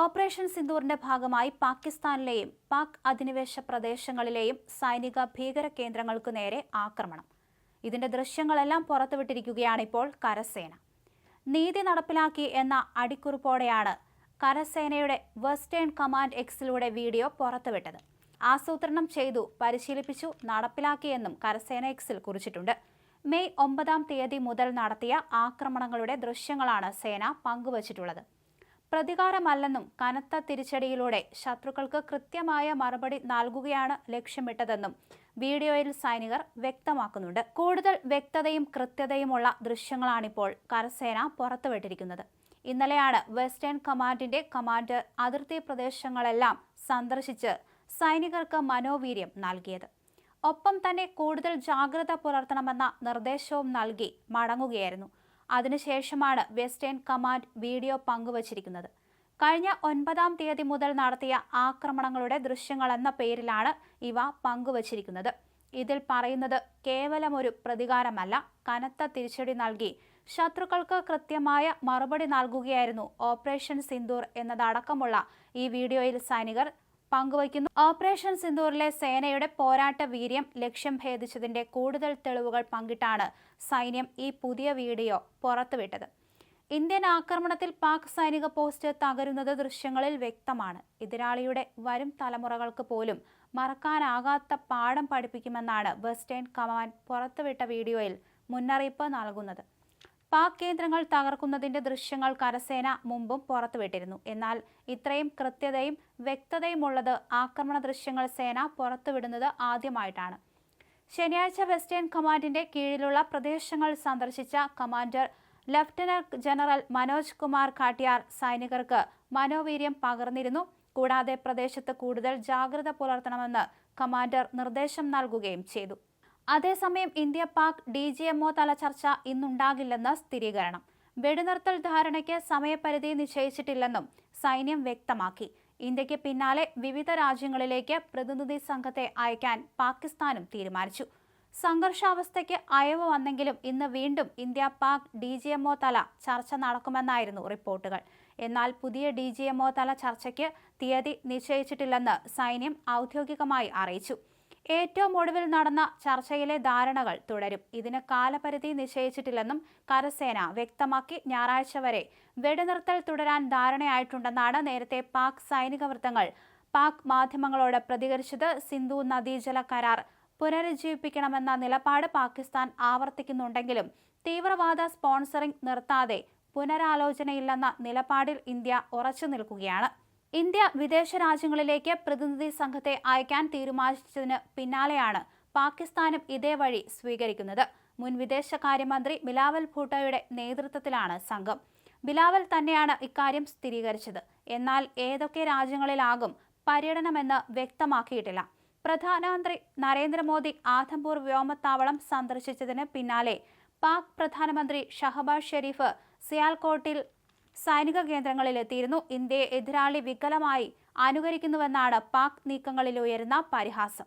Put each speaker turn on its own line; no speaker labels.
Operation സിന്ദൂറിന്റെ ഭാഗമായി പാകിസ്ഥാനിലെയും പാക് അധിനിവേശ പ്രദേശങ്ങളിലെയും സൈനിക ഭീകര കേന്ദ്രങ്ങൾക്കു നേരെ ആക്രമണം. ഇതിന്റെ ദൃശ്യങ്ങളെല്ലാം പുറത്തുവിട്ടിരിക്കുകയാണ് ഇപ്പോൾ കരസേന. നീതി നടപ്പിലാക്കി എന്ന അടിക്കുറിപ്പോടെയാണ് കരസേനയുടെ വെസ്റ്റേൺ കമാൻഡ് എക്സിലൂടെ വീഡിയോ പുറത്തുവിട്ടത്. ആസൂത്രണം ചെയ്തു പരിശീലിപ്പിച്ചു നടപ്പിലാക്കിയെന്നും കരസേന എക്സിൽ കുറിച്ചിട്ടുണ്ട്. മെയ് ഒമ്പതാം തീയതി മുതൽ നടത്തിയ ആക്രമണങ്ങളുടെ ദൃശ്യങ്ങളാണ് സേന പങ്കുവച്ചിട്ടുള്ളത്. പ്രതികാരമല്ലെന്നും കനത്ത തിരിച്ചടിയിലൂടെ ശത്രുക്കൾക്ക് കൃത്യമായ മറുപടി നൽകുകയാണ് ലക്ഷ്യമിട്ടതെന്നും വീഡിയോയിൽ സൈനികർ വ്യക്തമാക്കുന്നുണ്ട്. കൂടുതൽ വ്യക്തതയും കൃത്യതയുമുള്ള ദൃശ്യങ്ങളാണിപ്പോൾ കരസേന പുറത്തുവിട്ടിരിക്കുന്നത്. ഇന്നലെയാണ് വെസ്റ്റേൺ കമാൻഡിന്റെ കമാൻഡർ അതിർത്തി പ്രദേശങ്ങളെല്ലാം സന്ദർശിച്ച് സൈനികർക്ക് മനോവീര്യം നൽകിയത്. ഒപ്പം തന്നെ കൂടുതൽ ജാഗ്രത പുലർത്തണമെന്ന നിർദ്ദേശവും നൽകി മടങ്ങുകയായിരുന്നു. അതിനുശേഷമാണ് വെസ്റ്റേൺ കമാൻഡ് വീഡിയോ പങ്കുവച്ചിരിക്കുന്നത്. കഴിഞ്ഞ ഒൻപതാം തീയതി മുതൽ നടത്തിയ ആക്രമണങ്ങളുടെ ദൃശ്യങ്ങൾ എന്ന പേരിലാണ് ഇവ പങ്കുവച്ചിരിക്കുന്നത്. ഇതിൽ പറയുന്നത് കേവലം ഒരു പ്രതികാരമല്ല കനത്ത തിരിച്ചടി നൽകി. ശത്രുക്കൾക്ക് കൃത്യമായ മറുപടി നൽകുകയായിരുന്നു ഓപ്പറേഷൻ സിന്ദൂർ എന്നതടക്കമുള്ള ഈ വീഡിയോയിൽ സൈനികർ പങ്കുവയ്ക്കുന്നു. ഓപ്പറേഷൻ സിന്ദൂറിലെ സേനയുടെ പോരാട്ട വീര്യം ലക്ഷ്യം ഭേദിച്ചതിന്റെ കൂടുതൽ തെളിവുകൾ പങ്കിട്ടാണ് സൈന്യം ഈ പുതിയ വീഡിയോ പുറത്തുവിട്ടത്. ഇന്ത്യൻ ആക്രമണത്തിൽ പാക് സൈനിക പോസ്റ്റ് തകരുന്നത് ദൃശ്യങ്ങളിൽ വ്യക്തമാണ്. എതിരാളിയുടെ വരും തലമുറകൾക്ക് പോലും മറക്കാനാകാത്ത പാഠം പഠിപ്പിക്കുമെന്നാണ് വെസ്റ്റേൺ കമാൻഡ് പുറത്തുവിട്ട വീഡിയോയിൽ മുന്നറിയിപ്പ് നൽകുന്നത്. പാക് കേന്ദ്രങ്ങൾ തകർക്കുന്നതിന്റെ ദൃശ്യങ്ങൾ കരസേന മുമ്പും പുറത്തുവിട്ടിരുന്നു. എന്നാൽ ഇത്രയും കൃത്യതയും വ്യക്തതയുമുള്ളത് ആക്രമണ ദൃശ്യങ്ങൾ സേന പുറത്തുവിടുന്നത് ആദ്യമായിട്ടാണ്. ശനിയാഴ്ച വെസ്റ്റേൺ കമാൻഡിന്റെ കീഴിലുള്ള പ്രദേശങ്ങൾ സന്ദർശിച്ച commander lieutenant general Manoj Kumar Katiyar സൈനികർക്ക് മനോവീര്യം പകർന്നിരുന്നു. കൂടാതെ പ്രദേശത്ത് കൂടുതൽ ജാഗ്രത പുലർത്തണമെന്ന് കമാൻഡർ നിർദ്ദേശം നൽകുകയും ചെയ്തു. അതേസമയം India Pak D G MO തല ചർച്ച ഇന്നുണ്ടാകില്ലെന്ന് സ്ഥിരീകരണം. വെടിനിർത്തൽ ധാരണയ്ക്ക് സമയപരിധി നിശ്ചയിച്ചിട്ടില്ലെന്നും സൈന്യം വ്യക്തമാക്കി. ഇന്ത്യയ്ക്ക് പിന്നാലെ വിവിധ രാജ്യങ്ങളിലേക്ക് പ്രതിനിധി സംഘത്തെ അയക്കാൻ പാകിസ്ഥാനും തീരുമാനിച്ചു. സംഘർഷാവസ്ഥയ്ക്ക് അയവ് വന്നെങ്കിലും ഇന്ന് വീണ്ടും India Pak D G MO തല ചർച്ച നടക്കുമെന്നായിരുന്നു റിപ്പോർട്ടുകൾ. എന്നാൽ പുതിയ ഡി ജി എംഒ തല ചർച്ചയ്ക്ക് തീയതി നിശ്ചയിച്ചിട്ടില്ലെന്ന് സൈന്യം ഔദ്യോഗികമായി അറിയിച്ചു. ഏറ്റവും ഒടുവിൽ നടന്ന ചർച്ചയിലെ ധാരണകൾ തുടരും. ഇതിന് കാലപരിധി നിശ്ചയിച്ചിട്ടില്ലെന്നും കരസേന വ്യക്തമാക്കി ഞായറാഴ്ച വരെ വെടിനിർത്തൽ തുടരാൻ ധാരണയായിട്ടുണ്ടെന്നാണ് നേരത്തെ പാക് സൈനിക വൃത്തങ്ങൾ പാക് മാധ്യമങ്ങളോട് പ്രതികരിച്ചത്. സിന്ധു നദീജല കരാർ പുനരുജ്ജീവിപ്പിക്കണമെന്ന നിലപാട് പാകിസ്ഥാൻ ആവർത്തിക്കുന്നുണ്ടെങ്കിലും തീവ്രവാദ സ്പോൺസറിംഗ് നിർത്താതെ പുനരാലോചനയില്ലെന്ന നിലപാടിൽ ഇന്ത്യ ഉറച്ചു നിൽക്കുകയാണ്. ഇന്ത്യ വിദേശ രാജ്യങ്ങളിലേക്ക് പ്രതിനിധി സംഘത്തെ അയക്കാൻ തീരുമാനിച്ചതിന് പിന്നാലെയാണ് പാകിസ്ഥാനും ഇതേ വഴി സ്വീകരിക്കുന്നത്. മുൻ വിദേശകാര്യമന്ത്രി ബിലാവൽ ഭൂട്ടോയുടെ നേതൃത്വത്തിലാണ് സംഘം. ബിലാവൽ തന്നെയാണ് ഇക്കാര്യം സ്ഥിരീകരിച്ചത്. എന്നാൽ ഏതൊക്കെ രാജ്യങ്ങളിലാകും പര്യടനമെന്ന് വ്യക്തമാക്കിയിട്ടില്ല. പ്രധാനമന്ത്രി നരേന്ദ്രമോദി ആധംപൂർ വ്യോമത്താവളം സന്ദർശിച്ചതിന് പിന്നാലെ പാക് പ്രധാനമന്ത്രി ഷഹബാസ് ഷെരീഫ് സിയാൽകോട്ടിൽ സൈനിക കേന്ദ്രങ്ങളിലെത്തിയിരുന്നു. ഇന്ത്യയെ എതിരാളി വികലമായി അനുകരിക്കുന്നുവെന്നാണ് പാക് നീക്കങ്ങളിൽ ഉയരുന്ന പരിഹാസം.